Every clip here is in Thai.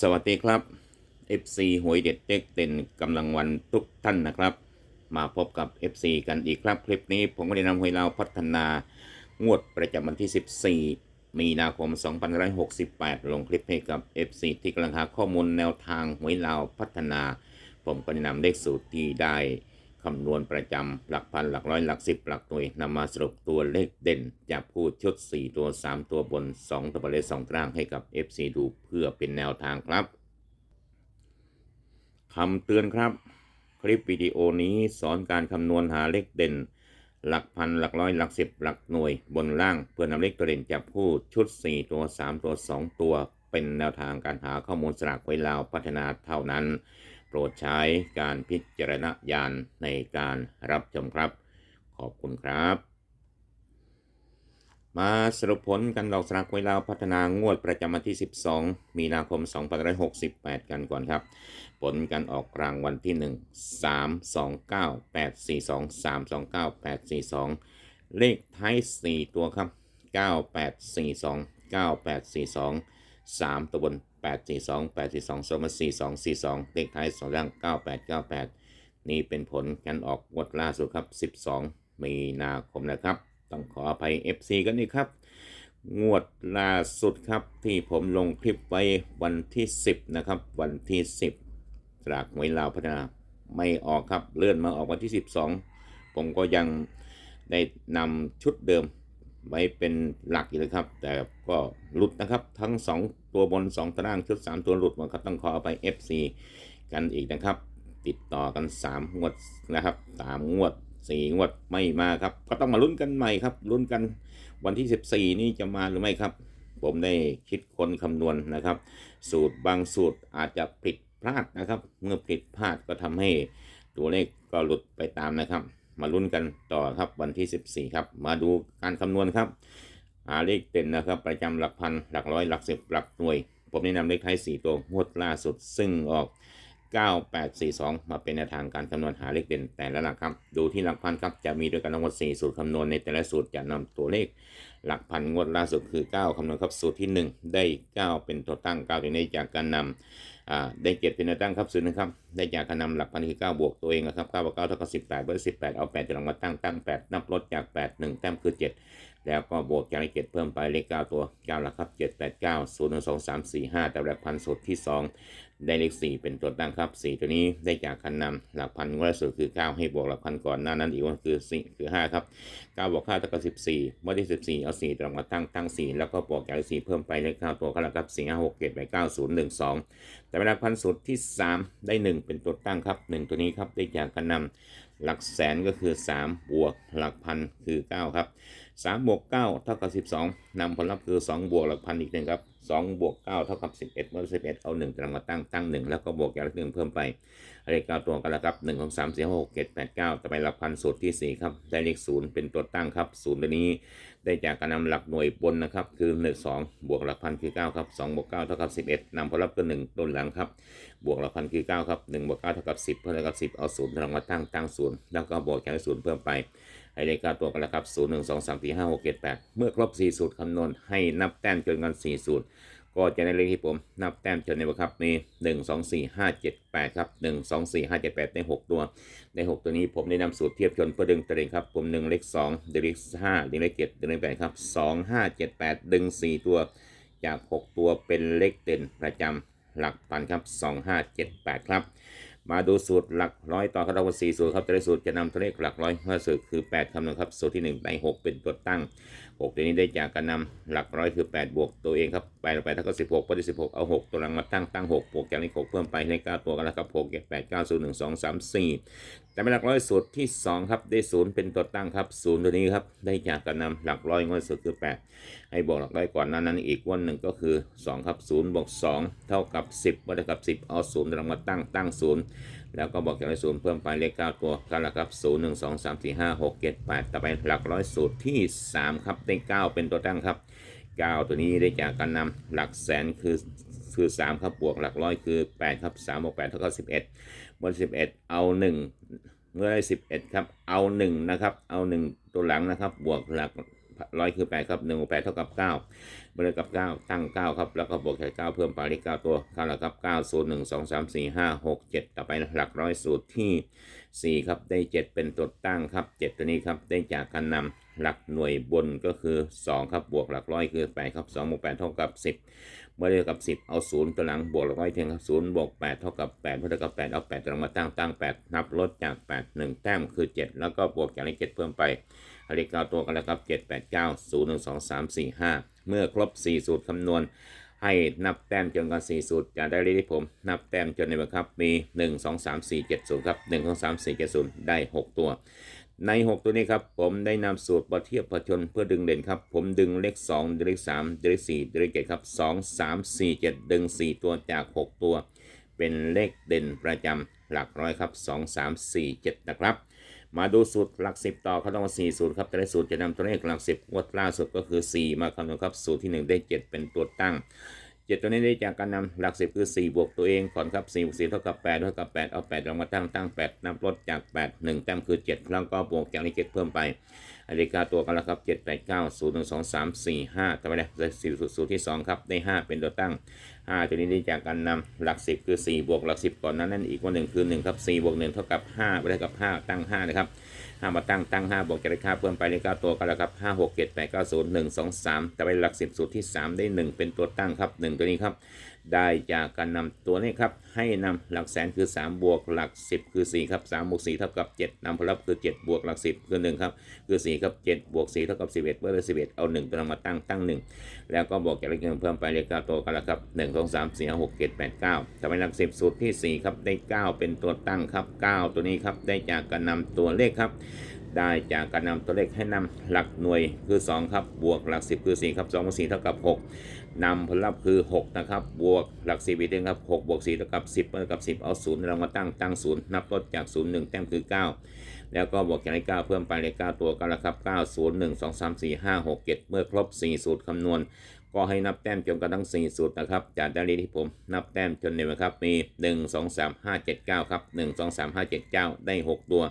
สวัสดีครับ FC หวยเด็ดเจ๊กเต็นกำลังวันทุกท่านนะครับ มาพบกับ FC กันอีกครับ คลิปนี้ผมก็ได้นำหวยเราวพัฒนางวดประจำวันที่ 14 มีนาคม 2568 ลงคลิปให้กับ FC ที่กำลังหาข้อมูลแนวทางหวยเราวพัฒนา ผมก็ได้นำเลขสูตรที่ได้ คำนวณประจำหลักพันหลักร้อยหลักสิบหลักหน่วยนำมาสรุปตัวเลขเด่นจากผู้ชุด 4 ตัว 3 ตัวบน 2ตัวบนเลข2ตารางให้กับ FC ดูเพื่อเป็นแนวทางครับคำเตือนครับ คลิปวิดีโอนี้สอนการคำนวณหาเลขเด่น หลักพันหลักร้อยหลักสิบหลักหน่วยบนล่าง เพื่อนำเลขตัวเด่นจับคู่ชุด 4 ตัว 3 ตัว 2 ตัว เป็นแนวทางการหาข้อมูลสลากไว้ลาวพัฒนาเท่านั้น รดใช้การพิจารณญาณในการรับชมครับ ขอบคุณครับ มาสรุปผลกันดอกสลากไว้ลาวพัฒนางวดประจำวันที่ 12 มีนาคม 2568 กันก่อนครับ ผลการออกรางวัลที่ 1 3 2 9 8 4 2 3 2 9 8 4 2 เลขท้าย 4 ตัวครับ 9 8 4 2 9 8 4 2 3 ตัวบน 8 4 2 8 4 2สมา4 2 4 2เลขท้ายสองล่าง 9 8 9 8 นี่เป็นผลการออกงวดล่าสุดครับ 12 มีนาคมนะครับ ต้องขออภัย FC กันนี่ครับ งวดล่าสุดครับที่ผมลงคลิปไว้วันที่ 10 นะครับ วันที่ 10 จากหวยลาวพัฒนาไม่ออกครับเลื่อนมาออกวันที่ 12 ผมก็ยังได้นำชุดเดิม ไว้เป็นหลักอยู่เลยครับ แต่ก็หลุดนะครับ ทั้ง 2 ตัวบน 2ตารางชุด 3 ตัวหลุดหมดครับ ต้องขอเอาไป FC กันอีกนะครับ ติดต่อกัน 3 งวดนะครับ3งวด 4 งวดไม่มาครับ ก็ต้องมาลุ้นกันใหม่ครับลุ้นกันวันที่ 14 นี่จะมาหรือไม่ครับ ผมได้คิดคนคำนวณนะครับ สูตรบางสูตรอาจจะผิดพลาดนะครับ เมื่อผิดพลาดก็ทำให้ตัวเลขก็หลุดไปตามนะครับ มาลุ้นกันต่อครับวันที่ 14 ครับ มาดูการคำนวณครับหาเลขเด่นนะครับ ประจำหลักพันหลักร้อยหลักสิบหลักหน่วย ผมแนะนำเลขท้าย4ตัวงวดล่าสุด ซึ่งออก 9842 มาเป็นแนวทางการคำนวณหาเลขเด่นแต่ละหลักครับ ดูที่หลักพันครับจะมีด้วยกันทั้งหมด4สูตรคำนวณในแต่ละสูตรจะนำตัวเลข หลักพันงวดล่าสุดคือ 9 คำนวณครับสูตรที่ 1 ได้ 9 เป็นตัวตั้ง 9 ตัวนี้จากการนำอ่าได้เจ็ดเป็นแนวตั้งครับสูตรนะครับ ได้จากการนำหลักพันคือ 9 บวกตัวเองนะครับ9บวก9เท่ากับ18บวก18 เอา 8จะลงมาตั้งตั้ง 8 นับลดจาก 8 1 แต้มคือ 7 แล้วก็บวกจากเลขเจ็ดเพิ่มไปเลข 9 ตัว9หลักครับ7 8 9 0 1 2 3 4 5แต่หลักพันสูตรที่ 2 ได้เลข 4 เป็นตัวตั้งครับ 4 ตัวนี้ได้จากคันนำหลักพันงวดสุดคือ 9 ให้บวกหลักพันก่อนหน้านั้นอีกวันคือ4คือ 5 ครับ 9 บวก5เท่ากับ 14เมื่อที่ 14 เอา 4ตรงมาตั้งตั้ง 4 แล้วก็บวกจาก4เพิ่มไปเลข9ตัวก็แล้วครับ 4 5 6 7 8 9 0 1 2 แต่เวลาพันสูตรที่ 3 ได้ 1 เป็นตัวตั้งครับ 1 ตัวนี้ครับได้จากคันนำหลักแสนก็คือ 3 บวกหลักพันคือ 9 ครับ 3บวก9เท่ากับ12นำผลลัพธ์คือ2บวกหลักพันอีกหนึ่งครับ2บวก9เท่ากับ11เมื่อ11เอา1ตรงมาตั้งตั้ง1แล้วก็บวกจากเลขหนึ่งเพิ่มไปเลข9ตัวกันแล้วครับ1 2 3 4 6 7 8 9ต่อไปหลักพันสูตรที่4ครับได้เลข0เป็นตัวตั้งครับ0ตัวนี้ ได้จากการนำหลักหน่วยบนนะครับคือ1 2บวกหลักพันคือ9ครับ2บวก9เท่ากับ11นำผลลัพธ์คือ1ต้นหลังครับบวกหลักพันคือ9ครับ1บวก9เท่ากับ10เพิ่มเท่ากับ10เอา0ตรงมาตั้งตั้ง0แล้วก็บวกจาก0เพิ่มไป ให้เลข9ตัวกันแล้วครับ0 1 2 3 4 5 6 7 8เมื่อครบ4สูตรคำนวณให้นับแต้มจนกัน4สูตร ก็จะได้เลขที่ผมนับแต้มจนในวันครับมี1 2 4 5 7 8ครับ1 2 4 5 7 8ได้6ตัว ใน6ตัวนี้ผมได้นำสูตรเทียบชนเพื่อดึงตัวเองครับผม1เลข2ดึงเลข5ดึงเลข7ดึงเลข8ครับ2 5 7 8ดึง4ตัว จาก6ตัวเป็นเลขเด่นประจำหลักพันครับ2 5 7 8ครับ มาดูสูตรหลักร้อยต่อครับเราสี่สูตรครับแต่ละสูตรจะนำตัวเลขหลักร้อยมาสูตรคือ 8คำนวณครับสูตรที่ 1 ใน 6 เป็นตัวตั้ง6ตัวนี้ได้จากการนำหลักร้อยคือ 8 บวกตัวเองครับ8ลงไปเท่ากับ16พอดี16เอา6ตัวหลังมาตั้งตั้ง6บวกจากนี้6เพิ่มไปเลข9ตัวกันแล้วครับ6 7 8 9 0 1 2 3 4แต่เป็นหลักร้อยสูตรที่ 2 ครับ ได้ 0 เป็นตัวตั้งครับ0ตัวนี้ครับได้จากการนำหลักร้อยงวดสุดคือ 8 ให้บวกหลักร้อยก่อนนั้นนั้นอีกวันหนึ่งก็คือ 2 ครับ0บวก2เท่ากับ 10ว่าเท่ากับ 10 เอา0ตัวหลังมาตั้งตั้ง0 แล้วก็บอกจากเลขศูนย์เพิ่มไปเลข9ตัวกันละครับ0 1 2 3 4 5 6 7 8ต่อไปหลักร้อยสูตรที่3ครับได้9เป็นตัวตั้งครับ9ตัวนี้ได้จากการนำหลักแสนคือคือ3ครับบวกหลักร้อยคือ8ครับ3บวก8เท่ากับ11เมื่อ11เอา1เมื่อได้11ครับเอา1นะครับเอา1ตัวหลังนะครับบวกหลัก ร้อยคือแปดครับหนึ่งบวกแปดเท่ากับเก้าเมื่อกับเก้าตั้งเก้าครับ แล้วก็บวกแค่เก้าเพิ่มไปเลขเก้าตัวเก้าแล้วครับเก้าศูนย์หนึ่งสองสามสี่ห้าหกเจ็ดต่อไปหลักร้อยสูตรที่สี่ครับ ได้เจ็ดเป็นตัวตั้งครับเจ็ดตัวนี้ครับ ได้จากการนำหลักหน่วยบนก็คือสองครับบวกหลักร้อยคือแปดครับสองบวกแปดเท่ากับสิบเมื่อเทียบกับ 10 เอาศูนย์ตัวหลังบวกแล้วก็เทียงครับศูนย์บวก8เท่ากับ8เท่ากับ 8 เอา8ตัวหลังมาตั้งตั้ง 8 นับลดจาก 8 1 แต้มคือ 7 แล้วก็บวกจากเลข7เพิ่มไป เลขเก้าตัวกันแล้วครับ7 8 9 0 1 2 3 4 5เมื่อครบ4สูตรคำนวณให้นับแต้มจนกัน4สูตรจะได้เลขที่ผม นับแต้มจนในบังคับมี 1 2 3 4 7 0ครับ1 2 3 4 7 0 ได้ 6 ตัว ใน 6 ตัวนี้ครับ ผมได้นำสูตรมาเทียบประชนเพื่อดึงเด่นครับ ผมดึงเลข2ดึงเลข3ดึงเลข4ดึงเลข7ครับ 2 3 4 7 ดึง 4 ตัวจาก 6 ตัว เป็นเลขเด่นประจำหลักร้อยครับ 2 3 4 7 นะครับ มาดูสูตรหลัก 10 ต่อเขาต้องมา4สูตรครับแต่ละสูตรจะนำตัวเลขหลัก 10งวดล่าสุดก็คือ 4 มาคำนวณครับสูตรที่ 1 ได้ 7 เป็นตัวตั้งเจ็ดตัวนี้ได้จากการนำหลักสิบคือ 4 บวกตัวเองก่อนครับ4บวก4เท่ากับ8เท่ากับ 8 เอา 8ลงมาตั้งตั้ง 8 นับลดจาก 8 1 แต้มคือ7แล้วก็บวกจากนี้7เพิ่มไปอเดกาตัวกันแล้วครับ7 8 9 0 1 2 3 4 5ต่อไปเลยสี่สูตรสูตรที่ 2 ครับได้ 5 เป็นตัวตั้ง 5 ตัวนี้ได้จากการนำหลัก 10 คือ 4 บวกหลัก 10 ก่อนนั้นนั่นอีกว่า 1 คือ1ครับ4บวก1เท่ากับ5ไปได้กับ 5 ตั้ง 5 นะครับห้ามาตั้งตั้งห้าบวกจากเลขห้าเพิ่มไปเลขเก้าตัวก็แล้วครับห้าหกเจ็ดแปดเก้าศูนย์หนึ่งสองสามแต่ไปหลักสิบสูตรที่สามได้หนึ่งเป็นตัวตั้งครับหนึ่งตัวนี้ครับ ได้จากการนำตัวนี้ครับ ให้นำหลักแสนคือ 3 บวกหลัก 10 คือ 4 ครับ3บวก4เท่ากับ 7นำผลลัพธ์คือ 7 บวกหลัก 10 คือ 1 ครับ คือ 4 ครับ 7 บวก 4 เท่ากับ 11เมื่อได้11 เอา 1 ตัวนั้นมาตั้งตั้ง 1 แล้วก็บวกจากเลขเงินเพิ่มไปเลขเก้าตัวกันแล้วครับ 1 2 3 4 5 6 7 8 9ต่อไปหลัก 10 สูตรที่ 4 ครับ ได้ 9 เป็นตัวตั้งครับ 9 ตัวนี้ครับ ได้จากการนำตัวเลขครับ ได้จากการนำตัวเลขให้นำหลักหน่วยคือ 2 ครับ บวกหลัก 10 คือ 4 ครับ2บวก4เท่ากับ 6นำผลลัพธ์คือ 6 นะครับ บวกหลัก 10อีกเองครับ6บวก4เท่ากับ 10เท่ากับ 10 เอา0เรามาตั้งตั้ง 0 นับลดจาก 0 1 แต้มคือ 9 แล้วก็บวกจากเลข9เพิ่มไปเลข9ตัวกันแล้วครับ9 0 1 2 3 4 5 6 7 เมื่อครบ 4 สูตรคำนวณ ก็ให้นับแต้มจนกันทั้ง4สูตรนะครับจากด้านนี้ที่ผมนับแต้มจนเนี่ยนะครับมี 1 2 3 5 7 9 ครับ 1 2 3 5 7 9 ได้ 6 ตัว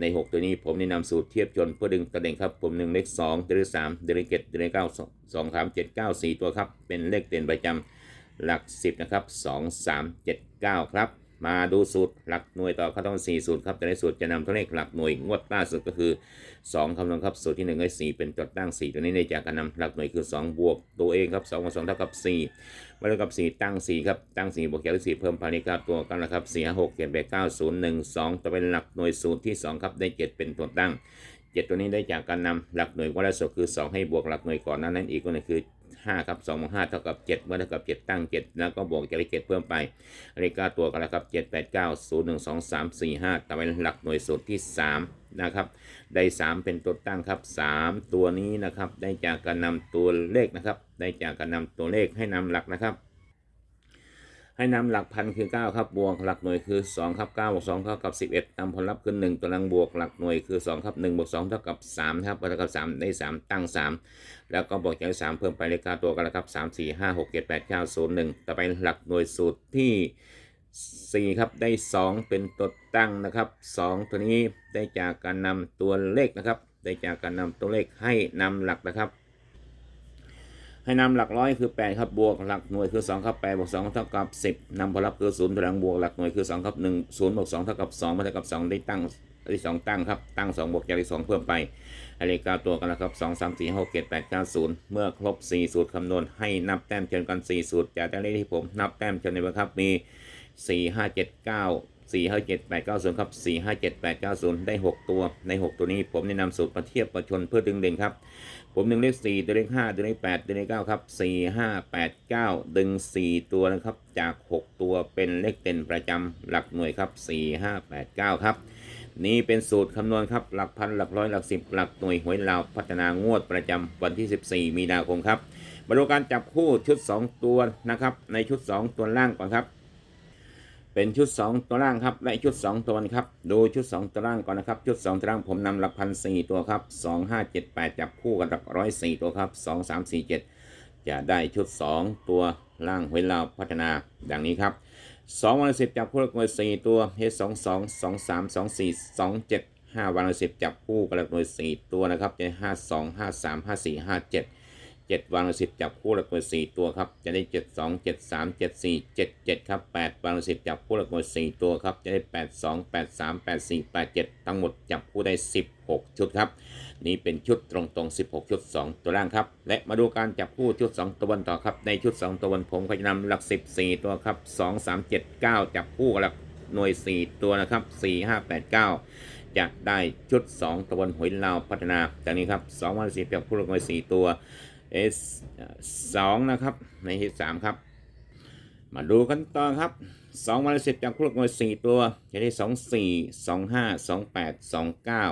ใน 6 ตัวนี้ผมแนะนำสูตรเทียบจนเพื่อดึงกระเด็งครับผม1เลข2เดือน3เดือนเจ็ดเดือนเก้าสองสามเจ็ดเก้าสี่ตัวครับ เป็นเลขเด่นประจำหลัก 10 นะครับ 2 3 7 9 ครับ มาดูสูตรหลักหน่วยต่อเขาต้อง4สูตรครับแต่ในสูตรจะนำตัวเลขหลักหน่วยงวดล่าสุดก็คือ 2คำนวณครับสูตรที่1ได้4เป็นตัวตั้ง 4 ตัวนี้ได้จากการนำหลักหน่วยคือ 2 บวกตัวเองครับ2บวก2เท่ากับ4มาเท่ากับ 4 ตั้ง 4 ครับตั้ง 4 บวกจากเลข4เพิ่มพานิกาตัวกันนะครับ4 5 6 7 8 9 0 1 2ต่อเป็นหลักหน่วยสูตรที่2ครับได้7เป็นตัวตั้ง7ตัวนี้ได้จากการนำหลักหน่วยวัดสุดคือ 2 ให้บวกหลักหน่วยก่อนนั้นนั่นอีกก็คือ 5ครับ2บวก5เท่ากับ7เมื่อเท่ากับ 7 ตั้ง 7 แล้วก็บวกจากเลข7เพิ่มไปเลข9ตัวกันแล้วครับ 7 8 9 0 1 2 3 4 5ต่อไปหลักหน่วยสูตรที่ 3 นะครับ ได้ 3 เป็นตัวตั้งครับ 3 ตัวนี้นะครับ ได้จากการนำตัวเลขนะครับ ได้จากการนำตัวเลขให้นำหลักนะครับ ให้นำหลักพันคือ 9 ครับบวกหลักหน่วยคือ 2 ครับ9บวก2เท่ากับ 11นำผลลัพธ์คือ 1ตัวลังบวกหลักหน่วยคือ 2 ครับ1บวก2เท่ากับ3ครับเท่ากับ 3 ได้ 3 ตั้ง 3 แล้วก็บวกจาก3เพิ่มไปเลข9ตัวกันแล้วครับ3 4 5 6 7 8 9 0 1 ต่อไปหลักหน่วยสูตรที่ 4 ครับได้ 2 เป็นตัวตั้งนะครับ 2 ตัวนี้ได้จากการนำตัวเลขนะครับ ได้จากการนำตัวเลขให้นำหลักนะครับ ให้นำหลักร้อยคือ 8 ครับบวกหลักหน่วยคือ 2 ครับ8บวก2เท่ากับ 10นำผลลัพธ์คือ0พลังบวกหลักหน่วยคือ 2 ครับ 1 0บวก2เท่ากับ2มาเท่ากับ 2 ได้ตั้งได้2ตั้งครับ ตั้ง 2 บวกจากที่2เพิ่มไปให้เลขเก้าตัวกันแล้วครับ 2 3 4 6 7 8 9 0 เมื่อครบ 4 สูตรคำนวณให้นับแต้มจนกัน 4 สูตรจากด้านเลขที่ผมนับแต้มจนในบังคับมี 4 5 7 9 4 5 7 8 9 0 ครับ 4 5 7 8 9 0 ได้ 6 ตัวใน 6 ตัวนี้ผมแนะนำสูตรมาเทียบประชนเพื่อดึงเด่นครับ ผมดึงเลข4ดึงเลข5ดึงเลข8ดึงเลข9ครับ 4 5 8 9 ดึง 4 ตัวนะครับ จาก 6 ตัวเป็นเลขเด่นประจำหลักหน่วยครับ 4 5 8 9 ครับ นี่เป็นสูตรคำนวณครับ หลักพันหลักร้อยหลักสิบหลักหน่วยหวยลาวพัฒนางวดประจำวันที่ 14 มีนาคมครับมาดูการจับคู่ชุด 2 ตัวนะครับ ในชุด 2 ตัวล่างก่อนครับ เป็นชุด 2 ตัวล่างครับและชุด 2 ตัวนะครับ ดูชุด 2 ตัวล่างก่อนนะครับ ชุด 2 ตัวล่างผมนำหลักพันสี่ตัวครับ2 5 7 8 จับคู่กับหลักร้อยสี่ตัวครับ 2 3 4 7 จะได้ชุด 2 ตัวล่างหวยลาวพัฒนาดังนี้ครับ2วันสิบจับคู่กับหน่วย4ตัว H 2 2 2 3 2 4 2 7ห้าวางละสิบจับคู่กับหลักหน่วยสี่ตัวนะครับจะห้าสองห้าสามห้าสี่ห้าเจ็ด เจ็ดวางละสิบจับคู่หลักหน่วยสี่ตัวครับจะได้เจ็ดสองเจ็ดสามเจ็ดสี่เจ็ดเจ็ดครับแปดวางละสิบจับคู่หลักหน่วยสี่ตัวครับจะได้แปดสองแปดสามแปดสี่แปดเจ็ดทั้งหมดจับคู่ได้สิบหกชุดครับ นี่เป็นชุดตรงๆ 16 ชุด 2 ตัวล่างครับ และมาดูการจับคู่ชุด 2 ตัวบนต่อครับ ในชุด 2 ตัวบนผมก็จะนำหลัก 14 ตัวครับ 2 3 7 9 จับคู่กับหลักหน่วย 4 ตัวนะครับ 4 5 8 9จะได้ชุด 2 ตัวบนหวยลาวพัฒนาจากนี้ครับ2วัน10จับคู่หลักหน่วย 4 ตัว S 2นะครับ ในที่3ครับ มาดูกันต่อครับสองวันละสิบจับคู่ลักวยสี่ตัวจะได้สองสี่สองห้าสองแปดสองเก้า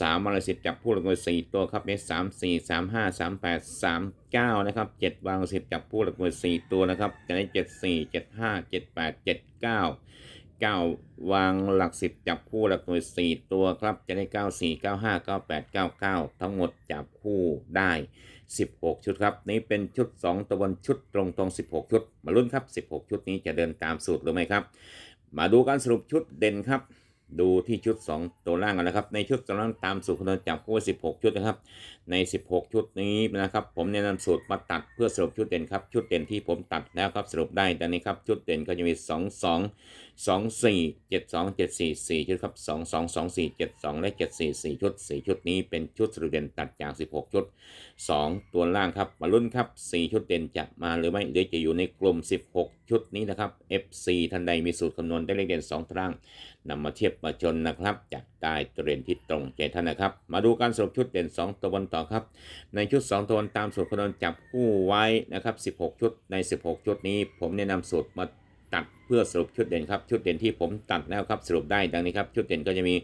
สามวันละสิบจับคู่ลักวยสี่ตัวครับได้สามสี่สามห้าสามแปดสามเก้านะครับเจ็ดวางละสิบจับคู่ลักวยสี่ตัวนะครับจะได้เจ็ดสี่เจ็ดห้า เก้าวางหลักสิบจับคู่หลักหน่วยสี่ตัวครับจะได้เก้าสี่เก้าห้าเก้าแปดเก้าเก้าทั้งหมดจับคู่ได้16ชุดครับ นี่เป็นชุด2ตัวบนชุดตรงตรงๆ16ชุด มาลุ้นครับ16ชุดนี้จะเดินตามสูตรหรือไม่ครับ มาดูการสรุปชุดเด่นครับ ดูที่ชุด 2 ตัวล่างกันนะครับ ในชุดตัวล่างตามสูตรคำนวณจับคู่16 ชุดนะครับ ใน 16 ชุดนี้นะครับ ผมแนะนำสูตรมาตัดเพื่อสรุปชุดเด่นครับ ชุดเด่นที่ผมตัดแล้วครับสรุปได้ดังนี้ครับ ชุดเด่นก็จะมี 2 2 2 4 7 2 7 4 4 ชุดครับ 2 2 2 4 7 2 และ 7 4 4 ชุด 4 ชุดนี้เป็นชุดสรุปเด่นตัดจาก 16 ชุด 2 ตัวล่างครับ มาลุ้นครับ 4 ชุดเด่นจะมาหรือไม่หรือจะอยู่ในกลุ่ม 16 ชุดนี้นะครับ FC ทันใดมีสูตรคำนวณได้เลขเด่น2ตารางนำมาเทียบมาชนนะครับจะได้ตัวเด่นที่ตรงใจท่านนะครับ มาดูการสรุปชุดเด่น 2 ตัวบนต่อครับ ในชุด 2 ตัวบนตามสูตรคำนวณจับคู่ไว้นะครับ 16 ชุดใน 16 ชุดนี้ ผมแนะนำสูตรมา ตัดเพื่อสรุปชุดเด่นครับ ชุดเด่นที่ผมตัดแล้วครับสรุปได้ดังนี้ครับชุดเด่นก็จะมี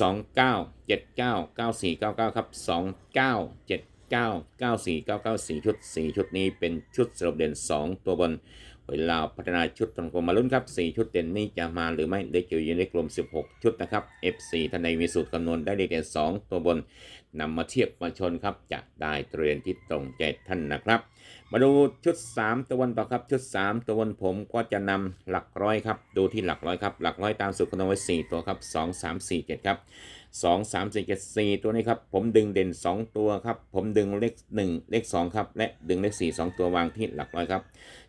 2 9 7 9 9 4 9 9ครับ2 9 7 9 9 4 9 9 4 ชุด 4 ชุดนี้เป็นชุดสรุปเด่น 2 ตัวบน เวลาพัฒนาชุดตรงกลมมาลุ้นครับ 4 ชุดเด่นนี้จะมาหรือไม่ได้เกี่ยวอยู่ในกลุ่ม16 ชุดนะครับ F4 ท่านใดมีสูตรคำนวณได้เลขเด่น2 ตัวบนนำมาเทียบมาชนครับจะได้เตรียนที่ตรงใจท่านนะครับ มาดูชุด 3 ตัววันต่อครับชุด 3 ตัววันผมก็จะนำหลักร้อยครับดูที่หลักร้อยครับหลักร้อยตามสูตรคำนวณไว้4ตัวครับ 2 3 4 7 ครับ 2 3 4 7 4 ตัวนี้ครับผมดึงเด่น 2 ตัวครับผมดึงเลข1เลข2ครับและดึงเลข4 2 ตัววางที่หลักร้อยครับ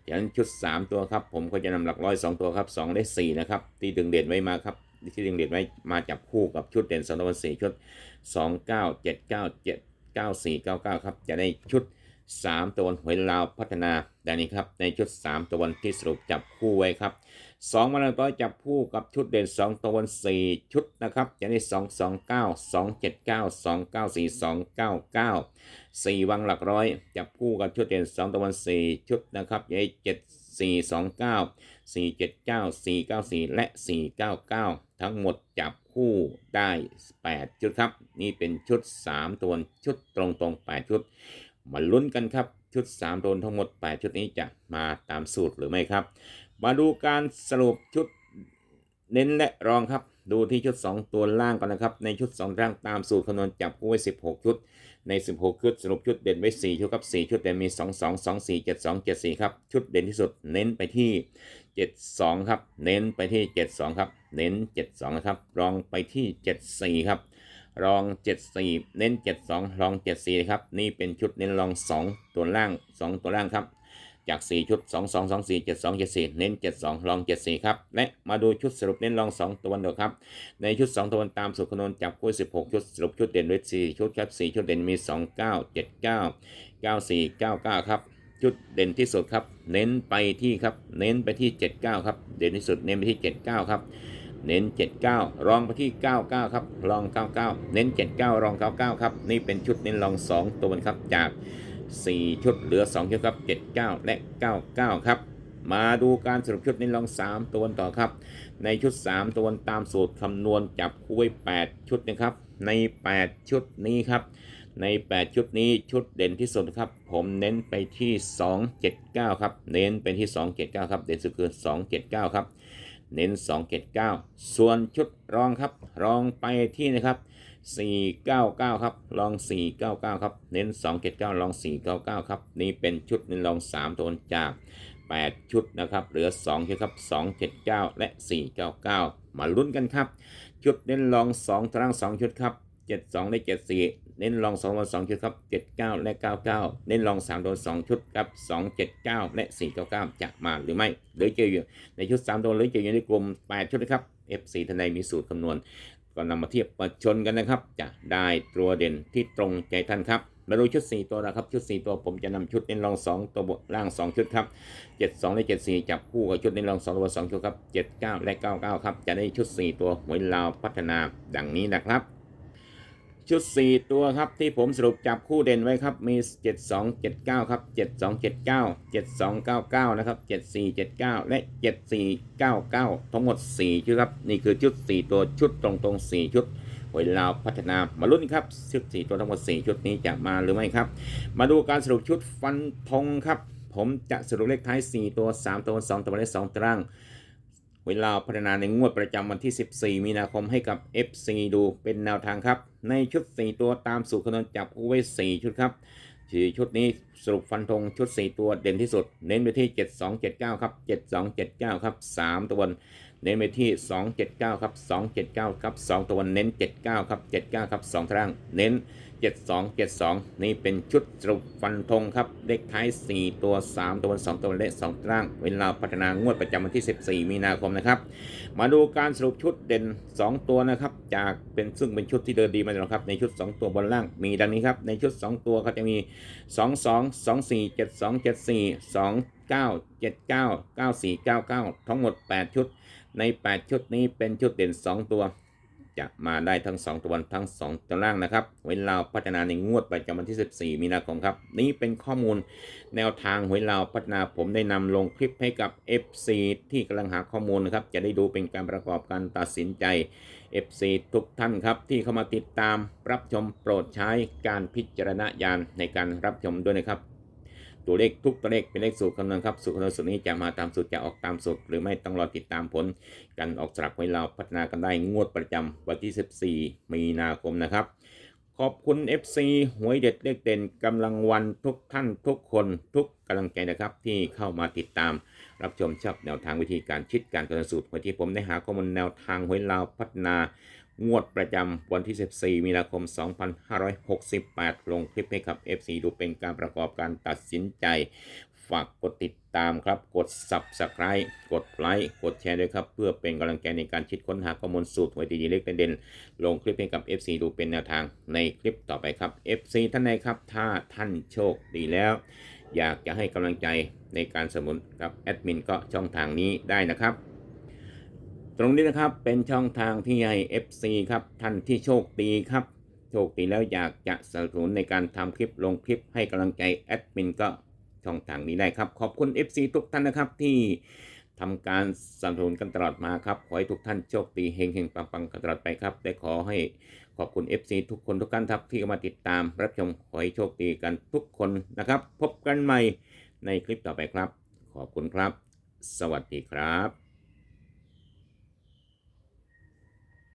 จากนั้นชุด 3 ตัวครับผมก็จะนำหลักร้อย 2 ตัวครับ2เลข4นะครับที่ดึงเด่นไว้มาครับที่ดึงเด่นไว้มาจับคู่กับชุดเด่น2ตัวสี่ชุด 2 9 7 9 7 9 4 9 9ครับจะได้ชุด 3 ตัวบนหวยลาวพัฒนาดังนี้ครับในชุด 3 ตัวบนที่สรุปจับคู่ไว้ครับ 2วันละร้อยจับคู่กับชุดเด่น2ตัวบน4ชุดนะครับจะได้2 2 9 2 7 9 2 9 4 2 9 9 4วังหลักร้อย จับคู่กับชุดเด่น2ตัวบน4ชุดนะครับจะได้7 4 2 9 4 7 9 4 9 4และ4 9 9ทั้งหมดจับคู่ได้8ชุดครับ นี่เป็นชุด3ตัวชุดตรงตรงๆ8ชุด มาลุ้นกันครับชุด3ตัวทั้งหมด8ชุดนี้จะมาตามสูตรหรือไม่ครับ มาดูการสรุปชุดเน้นและรองครับ ดูที่ชุด 2 ตัวล่างก่อนนะครับ ในชุด2ล่างตามสูตรคำนวณจับคู่ไว้ 16 ชุด ใน 16 ชุดสรุปชุดเด่นไว้ 4 ชุดครับ 4 ชุดเด่นมี 2 2 2 4 7 2 7 4 ครับ ชุดเด่นที่สุดเน้นไปที่ 72 ครับ เน้นไปที่ 72 ครับ เน้น 72 นะครับ รองไปที่ 74 ครับ รอง 74 เน้น 72 รอง 74 ครับ นี่เป็นชุดเน้นรอง 2 ตัวล่าง 2 ตัวล่างครับ จาก 4 ชุด 2 2 2 4 7 2 7 4 เน้น 72รอง 74 ครับ และมาดูชุดสรุปเน้นรอง 2 ตัวเดียวครับ ในชุด 2 ตัวตามสูตรคำนวณจับคู่ 16 ชุดสรุปชุดเด่นด้วย4ชุดครับ 4 ชุดเด่นมี 2 9 7 9 9 4 9 9 ครับ จุดเด่นที่สุดครับ เน้นไปที่ครับ เน้นไปที่ 79 ครับ เด่นที่สุดเน้นไปที่ 79 ครับเน้น 79 รองไปที่ 99 ครับ รอง 99 เน้น 79 รอง 99 ครับ นี่เป็นชุดเน้นรอง 2 ตัวครับ จาก 4 ชุดเหลือ 2 ชุดครับ 79 และ 99 ครับ มาดูการสรุปชุดเน้นรอง 3 ตัวต่อครับ ในชุด 3 ตัวตามสูตรคำนวณจับคู่ไว้ 8 ชุดนะครับ ใน 8 ชุดนี้ครับ ใน 8 ชุดนี้ชุดเด่นที่สุดครับ ผมเน้นไปที่ 279 ครับ เน้นไปที่ 279 ครับ เด่นสุดคือ 279 ครับ เน้น 279 ส่วนชุดรองครับ รองไปที่นะครับ 499 ครับ ลอง 499 ครับ เน้น 279 ลอง 499 ครับ นี่เป็นชุดเน้นลอง3ตัวจาก 8 ชุดนะครับ เหลือ 2 ชุดครับ 279 และ 499 มาลุ้นกันครับ ชุดเน้นลอง 2 ตาราง 2 ชุดครับ 72 และ 74 เน้นลอง2ตัว2ชุดครับ 79 และ 99 เน้นลอง3ตัว2ชุดครับ 279 และ 499 จะมาหรือไม่ หรือจะอยู่ในชุด3ตัวหรือจะอยู่ในกลุ่ม 8 ชุดนะครับ F4 ทนายมีสูตรคำนวณ ก็นำมาเทียบประชนกันนะครับ จะได้ตัวเด่นที่ตรงใจท่านครับมาดูชุด 4 ตัวนะครับ ชุด 4 ตัวผมจะนำชุดเน้นรอง 2 ตัวบนล่าง 2 ชุดครับ 72 และ 74 จับคู่กับชุดเน้นรอง 2 ตัว 2 ชุดครับ 79 และ 99 ครับ จะได้ชุด 4 ตัวหวยลาวพัฒนาดังนี้นะครับ ชุด 4 ตัวครับที่ผมสรุปจับคู่เด่นไว้ครับมี 7279 ครับ 7279 7299 นะครับ 7479 และ 7499 ทั้งหมด 4 ชุดครับ นี่คือชุด 4 ตัวชุดตรงๆ 4 ชุดหวยลาวพัฒนามาลุ้นครับชุด 4 ตัวทั้งหมด 4 ชุดนี้จะมาหรือไม่ครับ มาดูการสรุปชุดฟันธงครับ ผมจะสรุปเลขท้าย 4 ตัว 3 ตัว 2 ตัวและ 2ตาราง เวลาพัฒนาในงวดประจำวันที่ 14 มีนาคมให้กับ FC ดูเป็นแนวทางครับ ในชุด 4 ตัวตามสูตรคำนวณจับคู่ไว้ 4 ชุดครับสี่ชุดนี้สรุปฟันธงชุด 4 ตัวเด่นที่สุด เน้นไปที่ 7279 ครับ 7279 ครับ 3 ตัวบนเน้นไปที่ 279 ครับ 279 ครับ 2 ตัวบนเน้น 79 ครับ 79 ครับ2ตารางเน้น 7272 นี่เป็นชุดสรุปฟันธงครับ เลขท้าย 4 ตัว 3 ตัวบน2ตัวบนและ2ตาราง เวลาพัฒนางวดประจำวันที่ 14 มีนาคมนะครับ มาดูการสรุปชุดเด่น 2 ตัวนะครับ จากเป็นซึ่งเป็นชุดที่เดินดีมาแล้วครับ ในชุด 2 ตัวบนล่างมีดังนี้ครับ ในชุด 2 ตัวเขาจะมี 2 2 2 4 7 2 7 4 2 9 7 9 9 4 9 9 ทั้งหมด 8 ชุด ใน 8 ชุดนี้เป็นชุดเด่น 2 ตัว จะมาได้ทั้ง 2 ตัวบนทั้ง 2 ตัวล่างนะครับเวลาพัฒนาในงวดประจำวันที่ 14 มีนาคมครับ นี้เป็นข้อมูลแนวทางหวยลาวพัฒนาผมได้นำลงคลิปให้กับ FC ที่กำลังหาข้อมูลนะครับ จะได้ดูเป็นการประกอบการตัดสินใจ FC ทุกท่านครับ ที่เข้ามาติดตามรับชมโปรดใช้การพิจารณญาณในการรับชมด้วยนะครับ ตัวเลขทุกตัวเลขเป็นเลขสูตรคำนวณครับสูตรคำนวณสูตรนี้จะมาตามสูตรจะออกตามสูตรหรือไม่ต้องรอติดตามผลการออกสลักไว้เราพัฒนากันได้งวดประจำวันที่ 14 มีนาคมนะครับ ขอบคุณ FC หวยเด็ดเลขเด่นกำลังวันทุกท่านทุกคนทุกกำลังใจนะครับที่เข้ามาติดตาม รับชมชอบแนวทางวิธีการคิดการกำหนดสูตรวันที่ผมได้หาข้อมูลแนวทางหวยลาวพัฒนา งวดประจำวันที่ 14 มีนาคม 2568 ลงคลิปให้กับ FC ดูเป็นการประกอบการตัดสินใจ ฝากกดติดตามครับ กด Subscribe กดไลค์ กดแชร์ด้วยครับ เพื่อเป็นกำลังใจในการคิดค้นหาข้อมูลสูตรหวยดีๆเล็กเด่นๆลงคลิปให้กับ FC ดูเป็นแนวทางในคลิปต่อไปครับ FC ท่านใดครับ ถ้าท่านโชคดีแล้ว อยากจะให้กำลังใจในการสมุนกับแอดมินก็ช่องทางนี้ได้นะครับ ตรงนี้นะครับเป็นช่องทางที่ให้ FC ครับท่านที่โชคดีครับ โชคดีแล้วอยากจะสนับสนุนในการทำคลิปลงคลิปให้กำลังใจแอดมินก็ช่องทางนี้ได้ครับ ขอบคุณ FC ทุกท่านนะครับที่ทำการสนับสนุนกันตลอดมาครับ ขอให้ทุกท่านโชคดีเฮงเฮงปังปังกันตลอดไปครับและขอให้ขอบคุณ FC ทุกคนทุกท่านครับที่มาติดตามรับชมขอให้โชคดีกันทุกคนนะครับ พบกันใหม่ในคลิปต่อไปครับ ขอบคุณครับ สวัสดีครับ